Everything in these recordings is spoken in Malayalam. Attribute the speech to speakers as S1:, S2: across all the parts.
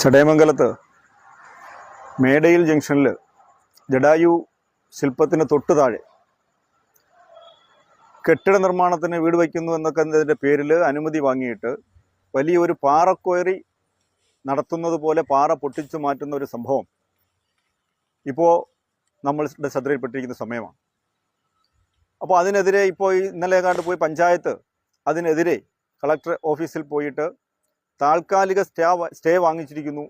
S1: ചടയമംഗലത്ത് മേടയിൽ ജംഗ്ഷനിൽ ജഡായു ശില്പത്തിന് തൊട്ട് താഴെ കെട്ടിട നിർമ്മാണത്തിന് വീട് വയ്ക്കുന്നു എന്നൊക്കെ എന്നതിന്റെ പേരിൽ അനുമതി വാങ്ങിയിട്ട് വലിയൊരു പാറക്കോയറി നടത്തുന്നത് പോലെ പാറ പൊട്ടിച്ചു മാറ്റുന്ന ഒരു സംഭവം ഇപ്പോൾ നമ്മളുടെ ശ്രദ്ധയിൽപ്പെട്ടിരിക്കുന്ന സമയമാണ്. അപ്പോൾ അതിനെതിരെ ഇപ്പോൾ ഇന്നലെ കണ്ട് പോയി പഞ്ചായത്ത് അതിനെതിരെ കളക്ടർ ഓഫീസിൽ പോയിട്ട് താൽക്കാലിക സ്റ്റേ സ്റ്റേ വാങ്ങിച്ചിരിക്കുന്നു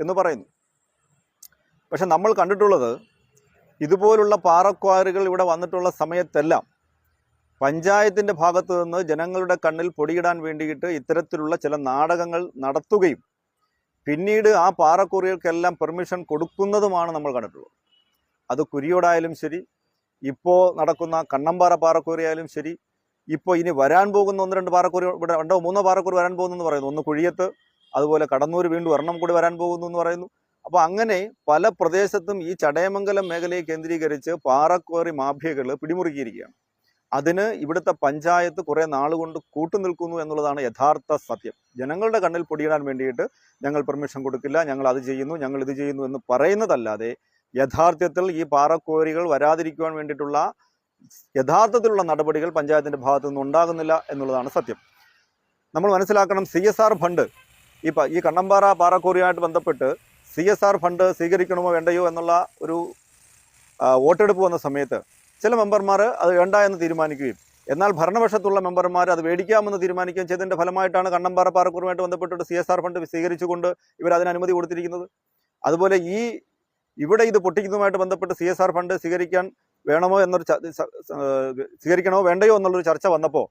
S1: എന്ന് പറയുന്നു. പക്ഷെ നമ്മൾ കണ്ടിട്ടുള്ളത് ഇതുപോലുള്ള പാറക്വാറികൾ ഇവിടെ വന്നിട്ടുള്ള സമയത്തെല്ലാം പഞ്ചായത്തിന്റെ ഭാഗത്ത് നിന്ന് ജനങ്ങളുടെ കണ്ണിൽ പൊടിയിടാൻ വേണ്ടിയിട്ട് ഇത്തരത്തിലുള്ള ചില നാടകങ്ങൾ നടത്തുകയും പിന്നീട് ആ പാറക്കുറികൾക്കെല്ലാം പെർമിഷൻ കൊടുക്കുന്നതുമാണ് നമ്മൾ കണ്ടിട്ടുള്ളത്. അത് കുരിയോടായാലും ശരി ഇപ്പോൾ നടക്കുന്ന കണ്ണമ്പാറ പാറക്കുറിയായാലും ശരി ഇപ്പോൾ ഇനി വരാൻ പോകുന്ന ഒന്ന് രണ്ട് പാറക്കുറി ഇവിടെ രണ്ടോ മൂന്നോ പാറക്കുറി വരാൻ പോകുന്നു എന്ന് പറയുന്നു. ഒന്ന് കുഴിയത്ത് അതുപോലെ കടന്നൂർ വീണ്ടും ഒരെണ്ണം കൂടി വരാൻ പോകുന്നു എന്ന് പറയുന്നു. അപ്പോൾ അങ്ങനെ പല പ്രദേശത്തും ഈ ചടയമംഗലം മേഖലയെ കേന്ദ്രീകരിച്ച് പാറക്കോറി മാഫിയകൾ പിടിമുറുക്കിയിരിക്കുകയാണ്. അതിന് ഇവിടുത്തെ പഞ്ചായത്ത് കുറേ നാളുകൊണ്ട് കൂട്ടുനിൽക്കുന്നു എന്നുള്ളതാണ് യഥാർത്ഥ സത്യം. ജനങ്ങളുടെ കണ്ണിൽ പൊടിയിടാൻ വേണ്ടിയിട്ട് ഞങ്ങൾ പെർമിഷൻ കൊടുക്കില്ല ഞങ്ങൾ അത് ചെയ്യുന്നു ഞങ്ങൾ ഇത് ചെയ്യുന്നു എന്ന് പറയുന്നതല്ലാതെ യഥാർത്ഥത്തിൽ ഈ പാറക്കോരികൾ വരാതിരിക്കുവാൻ വേണ്ടിയിട്ടുള്ള യഥാർത്ഥത്തിലുള്ള നടപടികൾ പഞ്ചായത്തിന്റെ ഭാഗത്തു നിന്ന് ഉണ്ടാകുന്നില്ല എന്നുള്ളതാണ് സത്യം. നമ്മൾ മനസ്സിലാക്കണം സി എസ് ആർ ഫണ്ട് ഈ ഈ കണ്ണമ്പാറ പാറക്കോറിയുമായിട്ട് ബന്ധപ്പെട്ട് സി എസ് ആർ ഫണ്ട് സ്വീകരിക്കണമോ വേണ്ടയോ എന്നുള്ള ഒരു വോട്ടെടുപ്പ് വന്ന സമയത്ത് ചില മെമ്പർമാർ അത് വേണ്ട എന്ന് തീരുമാനിക്കുകയും എന്നാൽ ഭരണപക്ഷത്തുള്ള മെമ്പർമാർ അത് മേടിക്കാമെന്ന് തീരുമാനിക്കുകയും ചെയ്തതിന്റെ ഫലമായിട്ടാണ് കണ്ണമ്പാറ പാറക്കൂറുമായിട്ട് ബന്ധപ്പെട്ടിട്ട് സി എസ് ആർ ഫണ്ട് സ്വീകരിച്ചുകൊണ്ട് ഇവർ അതിന് അനുമതി കൊടുത്തിരിക്കുന്നത്. അതുപോലെ ഈ ഇവിടെ ഇത് പൊട്ടിക്കുന്നതുമായിട്ട് ബന്ധപ്പെട്ട് സി എസ് ആർ ഫണ്ട് സ്വീകരിക്കാൻ വേണമോ എന്നൊരു ച- സ- സ- ഏഹ് സ്വീകരിക്കണമോ വേണ്ടയോ എന്നുള്ളൊരു ചർച്ച വന്നപ്പോൾ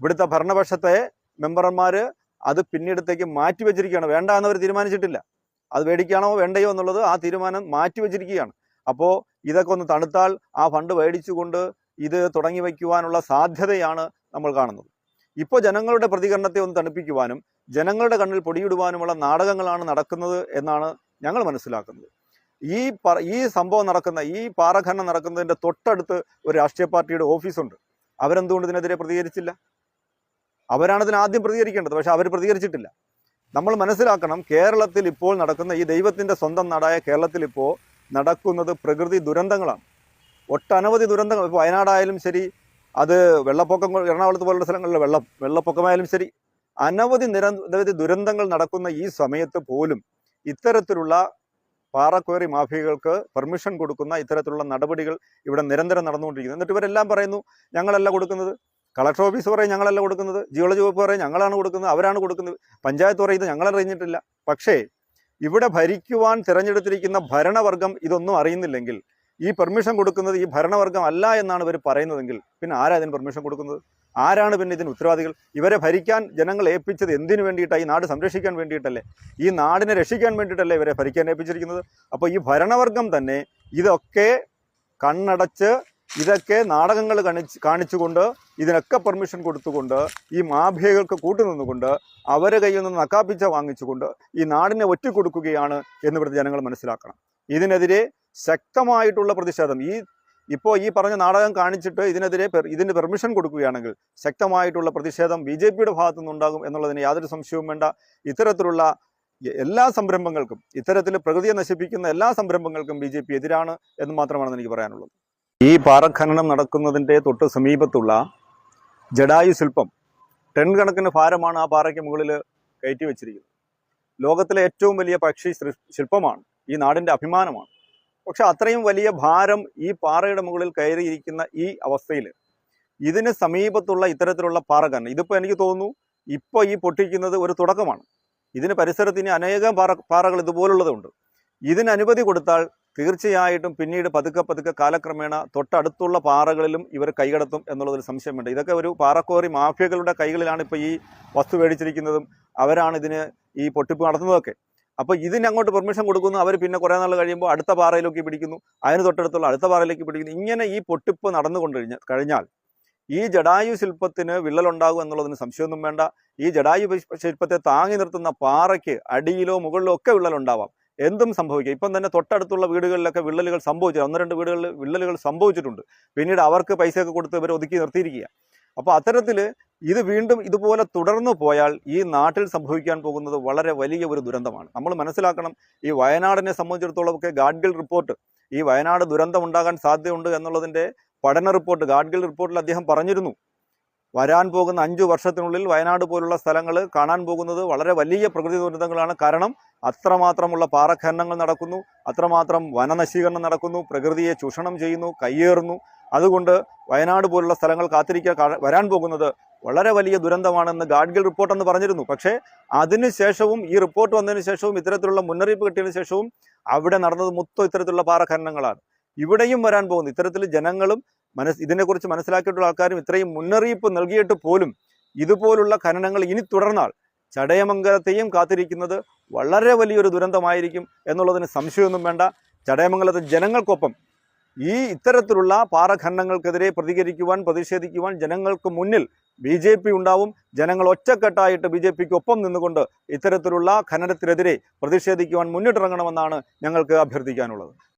S1: ഇവിടുത്തെ ഭരണപക്ഷത്തെ മെമ്പർമാർ അത് പിന്നീടത്തേക്ക് മാറ്റിവെച്ചിരിക്കുകയാണ്. വേണ്ട എന്നവർ തീരുമാനിച്ചിട്ടില്ല. അത് മേടിക്കണോ വേണ്ടയോ എന്നുള്ളത് ആ തീരുമാനം മാറ്റിവെച്ചിരിക്കുകയാണ്. അപ്പോൾ ഇതൊക്കെ ഒന്ന് തണുത്താൽ ആ ഫണ്ട് മേടിച്ചുകൊണ്ട് ഇത് തുടങ്ങി വയ്ക്കുവാനുള്ള സാധ്യതയാണ് നമ്മൾ കാണുന്നത്. ഇപ്പോൾ ജനങ്ങളുടെ പ്രതികരണത്തെ ഒന്ന് തണുപ്പിക്കുവാനും ജനങ്ങളുടെ കണ്ണിൽ പൊടിയിടുവാനുമുള്ള നാടകങ്ങളാണ് നടക്കുന്നത് എന്നാണ് ഞങ്ങൾ മനസ്സിലാക്കുന്നത്. ഈ ഈ സംഭവം നടക്കുന്ന ഈ പാറഖനനം നടക്കുന്നതിന്റെ തൊട്ടടുത്ത് ഒരു രാഷ്ട്രീയ പാർട്ടിയുടെ ഓഫീസുണ്ട്. അവരെന്തുകൊണ്ട് ഇതിനെതിരെ പ്രതികരിച്ചില്ല? അവരാണ് ഇതിന് ആദ്യം പ്രതികരിക്കേണ്ടത് പക്ഷെ അവർ പ്രതികരിച്ചിട്ടില്ല. നമ്മൾ മനസ്സിലാക്കണം കേരളത്തിൽ ഇപ്പോൾ നടക്കുന്ന ഈ ദൈവത്തിന്റെ സ്വന്തം നാടായ കേരളത്തിൽ ഇപ്പോൾ നടക്കുന്നത് പ്രകൃതി ദുരന്തങ്ങളാണ്. ഒട്ടനവധി ദുരന്തങ്ങൾ ഇപ്പോൾ വയനാടായാലും ശരി അത് വെള്ളപ്പൊക്കം എറണാകുളത്ത് പോലുള്ള സ്ഥലങ്ങളിൽ വെള്ളം വെള്ളപ്പൊക്കമായാലും ശരി അനവധി നിരവധി ദുരന്തങ്ങൾ നടക്കുന്ന ഈ സമയത്ത് പോലും ഇത്തരത്തിലുള്ള പാറക്കോറി മാഫിയകൾക്ക് പെർമിഷൻ കൊടുക്കുന്ന ഇത്തരത്തിലുള്ള നടപടികൾ ഇവിടെ നിരന്തരം നടന്നുകൊണ്ടിരിക്കുന്നു. എന്നിട്ട് ഇവരെല്ലാം പറയുന്നു ഞങ്ങളല്ല കൊടുക്കുന്നത്. കളക്ടർ ഓഫീസ് പറയും ഞങ്ങളല്ല കൊടുക്കുന്നത്. ജിയോളജി വകുപ്പ് പറയും ഞങ്ങളാണ് കൊടുക്കുന്നത്. അവരാണ് കൊടുക്കുന്നത്. പഞ്ചായത്ത് പറയുന്നത് ഞങ്ങളറിഞ്ഞിട്ടില്ല പക്ഷേ ഇവിടെ ഭരിക്കുവാൻ തിരഞ്ഞെടുത്തിരിക്കുന്ന ഭരണവർഗം ഇതൊന്നും അറിയുന്നില്ലെങ്കിൽ ഈ പെർമിഷൻ കൊടുക്കുന്നത് ഈ ഭരണവർഗം അല്ല എന്നാണ് ഇവർ പറയുന്നതെങ്കിൽ പിന്നെ ആരാ ഇതിന് പെർമിഷൻ കൊടുക്കുന്നത്? ആരാണ് പിന്നെ ഇതിന് ഉത്തരവാദികൾ? ഇവരെ ഭരിക്കാൻ ജനങ്ങൾ ഏൽപ്പിച്ചത് എന്തിനു വേണ്ടിയിട്ടാണ് ഈ നാട് സംരക്ഷിക്കാൻ വേണ്ടിയിട്ടല്ലേ? ഈ നാടിനെ രക്ഷിക്കാൻ വേണ്ടിയിട്ടല്ലേ ഇവരെ ഭരിക്കാൻ ഏൽപ്പിച്ചിരിക്കുന്നത്? അപ്പോൾ ഈ ഭരണവർഗം തന്നെ ഇതൊക്കെ കണ്ണടച്ച് ഇതൊക്കെ നാടകങ്ങൾ കാണിച്ച് കാണിച്ചുകൊണ്ട് ഇതിനൊക്കെ പെർമിഷൻ കൊടുത്തുകൊണ്ട് ഈ മാഫിയകൾക്ക് കൂട്ടുനിന്നുകൊണ്ട് അവരെ കയ്യിൽ നിന്ന് നക്കാപ്പിച്ച വാങ്ങിച്ചുകൊണ്ട് ഈ നാടിനെ ഒറ്റിക്കൊടുക്കുകയാണ് എന്ന് ഇവിടുത്തെ ജനങ്ങൾ മനസ്സിലാക്കണം. ഇതിനെതിരെ ശക്തമായിട്ടുള്ള പ്രതിഷേധം. ഈ ഇപ്പോൾ ഈ പറഞ്ഞ നാടകം കാണിച്ചിട്ട് ഇതിനെതിരെ ഇതിന് പെർമിഷൻ കൊടുക്കുകയാണെങ്കിൽ ശക്തമായിട്ടുള്ള പ്രതിഷേധം ബി ജെ പിയുടെ ഭാഗത്തു നിന്നുണ്ടാകും എന്നുള്ളതിന് യാതൊരു സംശയവും വേണ്ട. ഇത്തരത്തിലുള്ള എല്ലാ സംരംഭങ്ങൾക്കും ഇത്തരത്തിൽ പ്രകൃതിയെ നശിപ്പിക്കുന്ന എല്ലാ സംരംഭങ്ങൾക്കും ബി ജെ പി എതിരാണ് എന്ന് മാത്രമാണ് എനിക്ക് പറയാനുള്ളത്. ഈ പാറഖനനം നടക്കുന്നതിന്റെ തൊട്ട് സമീപത്തുള്ള ജഡായു ശില്പം ടൺ കണക്കിന് ഭാരമാണ് ആ പാറയ്ക്ക് മുകളിൽ കയറ്റി വെച്ചിരിക്കുന്നത്. ലോകത്തിലെ ഏറ്റവും വലിയ പക്ഷി ശില്പമാണ് ഈ നാടിന്റെ അഭിമാനമാണ്. പക്ഷെ അത്രയും വലിയ ഭാരം ഈ പാറയുടെ മുകളിൽ കയറിയിരിക്കുന്ന ഈ അവസ്ഥയിൽ ഇതിന് സമീപത്തുള്ള ഇത്തരത്തിലുള്ള പാറഖനനം ഇതിപ്പോൾ എനിക്ക് തോന്നുന്നു ഇപ്പോൾ ഈ പൊട്ടിക്കുന്നത് ഒരു തുടക്കമാണ്. ഇതിന് പരിസരത്ത് ഇനി അനേകം പാറ പാറകൾ ഇതുപോലുള്ളതുണ്ട്. ഇതിന് അനുമതി കൊടുത്താൽ തീർച്ചയായിട്ടും പിന്നീട് പതുക്കെ പതുക്കെ കാലക്രമേണ തൊട്ടടുത്തുള്ള പാറകളിലും ഇവർ കൈകടത്തും എന്നുള്ളതിൽ സംശയമുണ്ട്. ഇതൊക്കെ ഒരു പാറക്കോറി മാഫിയകളുടെ കൈകളിലാണ് ഇപ്പോൾ ഈ വസ്തു മേടിച്ചിരിക്കുന്നതും അവരാണ് ഇതിന് ഈ പൊട്ടിപ്പ് നടത്തുന്നതൊക്കെ. അപ്പോൾ ഇതിന് അങ്ങോട്ട് പെർമിഷൻ കൊടുക്കുന്നു. അവർ പിന്നെ കുറേ നാൾ കഴിയുമ്പോൾ അടുത്ത പാറയിലേക്ക് പിടിക്കുന്നു. അതിന് തൊട്ടടുത്തുള്ള അടുത്ത പാറയിലേക്ക് പിടിക്കുന്നു. ഇങ്ങനെ ഈ പൊട്ടിപ്പ് നടന്നുകൊണ്ട് കഴിഞ്ഞ കഴിഞ്ഞാൽ ഈ ജടായു ശില്പത്തിന് വിള്ളലുണ്ടാകും എന്നുള്ളതിന് സംശയമൊന്നും വേണ്ട. ഈ ജടായു ശില്പ- ശില്പത്തെ താങ്ങി നിർത്തുന്ന പാറയ്ക്ക് അടിയിലോ മുകളിലോ ഒക്കെ വിള്ളലുണ്ടാവാം. എന്തും സംഭവിക്കാം. ഇപ്പം തന്നെ തൊട്ടടുത്തുള്ള വീടുകളിലൊക്കെ വിള്ളലുകൾ സംഭവിച്ചു ഒന്ന് രണ്ട് വീടുകളിൽ വിള്ളലുകൾ സംഭവിച്ചിട്ടുണ്ട്. പിന്നീട് അവർക്ക് പൈസയൊക്കെ കൊടുത്ത് ഇവർ ഒതുക്കി നിർത്തിയിരിക്കുക അപ്പോൾ അത്തരത്തിൽ ഇത് വീണ്ടും ഇതുപോലെ തുടർന്നു പോയാൽ ഈ നാട്ടിൽ സംഭവിക്കാൻ പോകുന്നത് വളരെ വലിയ ഒരു ദുരന്തമാണ്. നമ്മൾ മനസ്സിലാക്കണം ഈ വയനാടിനെ സംബന്ധിച്ചിടത്തോളം ഒക്കെ ഗാഡ്ഗിൽ റിപ്പോർട്ട് ഈ വയനാട് ദുരന്തം ഉണ്ടാകാൻ സാധ്യതയുണ്ട് എന്നുള്ളതിന്റെ പഠന റിപ്പോർട്ട് ഗാഡ്ഗിൽ റിപ്പോർട്ടിൽ അദ്ദേഹം പറഞ്ഞിരുന്നു. വരാൻ പോകുന്ന അഞ്ചു വർഷത്തിനുള്ളിൽ വയനാട് പോലുള്ള സ്ഥലങ്ങൾ കാണാൻ പോകുന്നത് വളരെ വലിയ പ്രകൃതി ദുരന്തങ്ങളാണ്. കാരണം അത്രമാത്രമുള്ള പാറഖനനങ്ങൾ നടക്കുന്നു അത്രമാത്രം വനനശീകരണം നടക്കുന്നു പ്രകൃതിയെ ചൂഷണം ചെയ്യുന്നു കയ്യേറുന്നു അതുകൊണ്ട് വയനാട് പോലുള്ള സ്ഥലങ്ങൾ കാത്തിരിക്കാൻ വരാൻ പോകുന്നത് വളരെ വലിയ ദുരന്തമാണെന്ന് ഗാഡ്ഗിൽ റിപ്പോർട്ട് എന്ന് പറഞ്ഞിരുന്നു. പക്ഷേ അതിനുശേഷവും ഈ റിപ്പോർട്ട് വന്നതിന് ശേഷവും ഇത്തരത്തിലുള്ള മുന്നറിയിപ്പ് കിട്ടിയതിനു ശേഷവും അവിടെ നടന്നത് മൊത്തം ഇത്തരത്തിലുള്ള പാറഖനനങ്ങളാണ്. ഇവിടെയും വരാൻ പോകുന്നു. ഇത്തരത്തിൽ ജനങ്ങളും മനസ് ഇതിനെക്കുറിച്ച് മനസ്സിലാക്കിയിട്ടുള്ള ആൾക്കാരും ഇത്രയും മുന്നറിയിപ്പ് നൽകിയിട്ട് പോലും ഇതുപോലുള്ള ഖനനങ്ങൾ ഇനി തുടർന്നാൽ ചടയമംഗലത്തെയും കാത്തിരിക്കുന്നത് വളരെ വലിയൊരു ദുരന്തമായിരിക്കും എന്നുള്ളതിന് സംശയമൊന്നും വേണ്ട. ചടയമംഗലത്തെ ജനങ്ങൾക്കൊപ്പം ഈ ഇത്തരത്തിലുള്ള പാറഖണ്ഡങ്ങൾക്കെതിരെ പ്രതികരിക്കുവാൻ പ്രതിഷേധിക്കുവാൻ ജനങ്ങൾക്ക് മുന്നിൽ ബി ജെ പി ഉണ്ടാവും. ജനങ്ങൾ ഒറ്റക്കെട്ടായിട്ട് ബി ജെ പിക്ക് ഒപ്പം നിന്നുകൊണ്ട് ഇത്തരത്തിലുള്ള ഖനനത്തിനെതിരെ പ്രതിഷേധിക്കുവാൻ മുന്നിട്ടിറങ്ങണമെന്നാണ് ഞങ്ങൾക്ക് അഭ്യർത്ഥിക്കാനുള്ളത്.